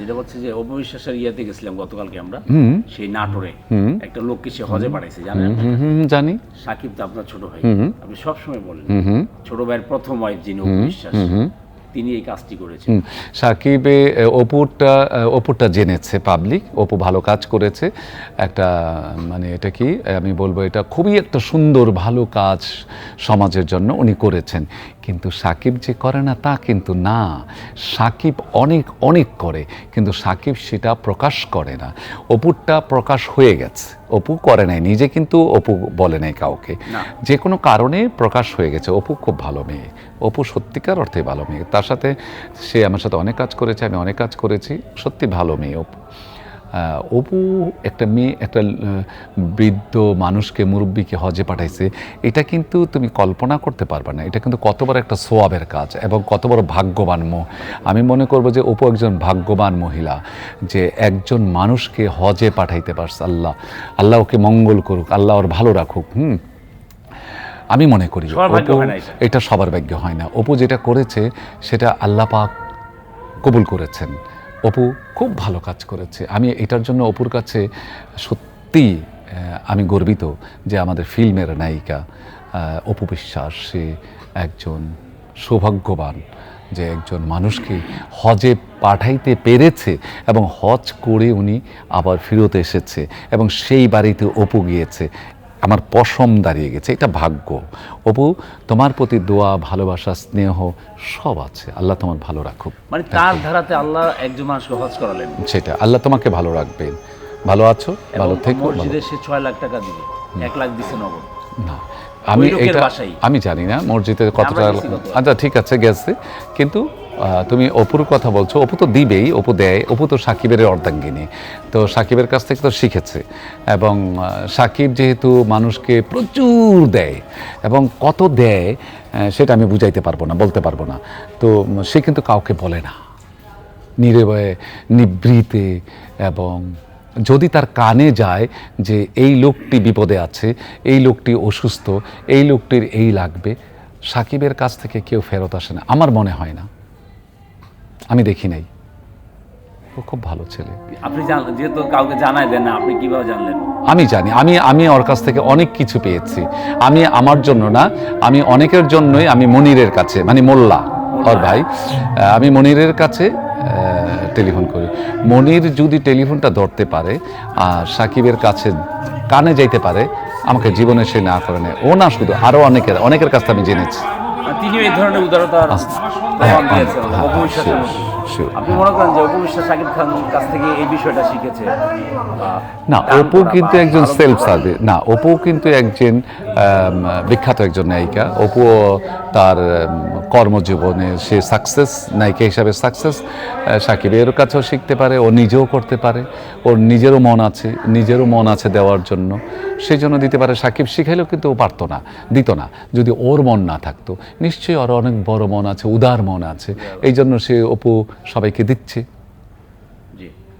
যেটা হচ্ছে যে অপবিশ্বাসের ইয়েতে গেছিলাম গতকালকে আমরা সেই নাটোরে। একটা লোককে সে হজে পাঠাইছে জানেন জানি। সাকিব তো আপনার ছোট ভাই। আপনি সবসময় বলেন ছোট ভাইয়ের প্রথম ওয়াইফ যিনি অপবিশ্বাস তিনি এই কাজটি করেছেন। সাকিবে অপুরটা অপুরটা জেনেছে পাবলিক অপু ভালো কাজ করেছে। একটা মানে এটা কি, আমি বলব এটা খুবই একটা সুন্দর, ভালো কাজ সমাজের জন্য উনি করেছেন। কিন্তু সাকিব যে করে না, তা কিন্তু না। সাকিব অনেক অনেক করে, কিন্তু সাকিব সেটা প্রকাশ করে না। অপুরটা প্রকাশ হয়ে গেছে। অপু করে নাই। নিজে কিন্তু অপু বলে নাই কাউকে। যে কোনো কারণে প্রকাশ হয়ে গেছে অপু খুব ভালো মেয়ে। অপু সত্যিকার অর্থে ভালো মেয়ে। তার সাথে সে আমার সাথে অনেক কাজ করেছে আমি অনেক কাজ করেছি। সত্যি ভালো মেয়ে অপু। অপু একটা মেয়ে একটা বৃদ্ধ মানুষকে মুরব্বীকে হজে পাঠাইছে। এটা কিন্তু তুমি কল্পনা করতে পারবে না। এটা কিন্তু কত বড় একটা সোয়াবের কাজ এবং কত বড় ভাগ্যবান মো। আমি মনে করব যে অপু একজন ভাগ্যবান মহিলা যে একজন মানুষকে হজে পাঠাইতে পারছে আল্লাহ। আল্লাহ ওকে মঙ্গল করুক আল্লাহ ওর ভালো রাখুক হুম? আমি মনে করি। এটা সবার ভাগ্য হয় না। অপু যেটা করেছে সেটা আল্লাহ পাক কবুল করেছেন। অপু খুব ভালো কাজ করেছে। আমি এটার জন্য অপুর কাছে সত্যি আমি গর্বিত যে আমাদের ফিল্মের নায়িকা অপু বিশ্বাস, সে একজন সৌভাগ্যবান যে একজন মানুষকে হজে পাঠাইতে পেরেছে এবং হজ করে উনি আবার ফেরত এসেছে এবং সেই বাড়িতে অপু গিয়েছে। আমার পশম দাঁড়িয়ে গেছে এটা ভাগ্য। অপু তোমার প্রতি দোয়া ভালোবাসা স্নেহ সব আছে। আল্লাহ তোমার ভালো রাখুক। মানে তার ধারাতে আল্লাহ একজন মানুষকে হজ করালেন। সেটা আল্লাহ তোমাকে ভালো রাখবেন। ভালো আছো? ভালো থেকো মসজিদে সে ছয় লাখ টাকা দিবে। এক লাখ দিছে নগদ। না আমি এটা। আমি জানি না মসজিদে কত টাকা আচ্ছা ঠিক আছে গেছে। কিন্তু তুমি অপুর কথা বলছো, অপু তো দিবেই, অপু দেয়, অপু তো সাকিবের অর্ধাঙ্গিনী। তো সাকিবের কাছ থেকে তো শিখেছে। এবং সাকিব যেহেতু মানুষকে প্রচুর দেয়, এবং কত দেয় সেটা আমি বুঝাইতে পারব না, বলতে পারব না। তো সে কিন্তু কাউকে বলে না। নিরবয়ে নিবৃতে এবং যদি তার কানে যায় যে এই লোকটি বিপদে আছে, এই লোকটি অসুস্থ, এই লোকটির এই লাগবে, সাকিবের কাছ থেকে কেউ ফেরত আসে না। আমার মনে হয় না। আমি দেখি নাই। ও খুব ভালো ছেলে। আপনি যেহেতু কাউকে জানাই দেন না আপনি কীভাবে জানলেন? আমি জানি আমি আমি ওর কাছ থেকে অনেক কিছু পেয়েছি। আমি আমার জন্য না আমি অনেকের জন্যই আমি মনিরের কাছে মানে মোল্লা ওর ভাই আমি মনিরের কাছে টেলিফোন করি। মনির যদি টেলিফোনটা ধরতে পারে আর সাকিবের কাছে কানে যাইতে পারে আমাকে জীবনে সে না করে নেয়। ও না শুধু আরও অনেকের অনেকের কাছ থেকে আমি জেনেছি। তিনিও এই ধরনের প্রমাণ দিয়েছেন অপবিশ্বাসের sure, মতো। sure. আপনি মনে করেন যে অপবিশ্বাস শাকিব খান কাছ থেকে এই বিষয়টা শিখেছে না অপু কিন্তু একজন সেলফ। সার্ভিস না অপু কিন্তু একজন বিখ্যাত একজন নায়িকা অপু তার কর্মজীবনে সে সাকসেস নায়িকা হিসাবে সাকসেস সাকিবের কাছেও শিখতে পারে ও নিজেও করতে পারে ওর নিজেরও মন আছে নিজেরও মন আছে দেওয়ার জন্য সেই জন্য দিতে পারে সাকিব শিখাইলেও কিন্তু ও পারতো না দিত না যদি ওর মন না থাকতো নিশ্চয়ই আরও অনেক বড় মন আছে উদার মন আছে। এই জন্য সে অপু সবাইকে দিচ্ছে।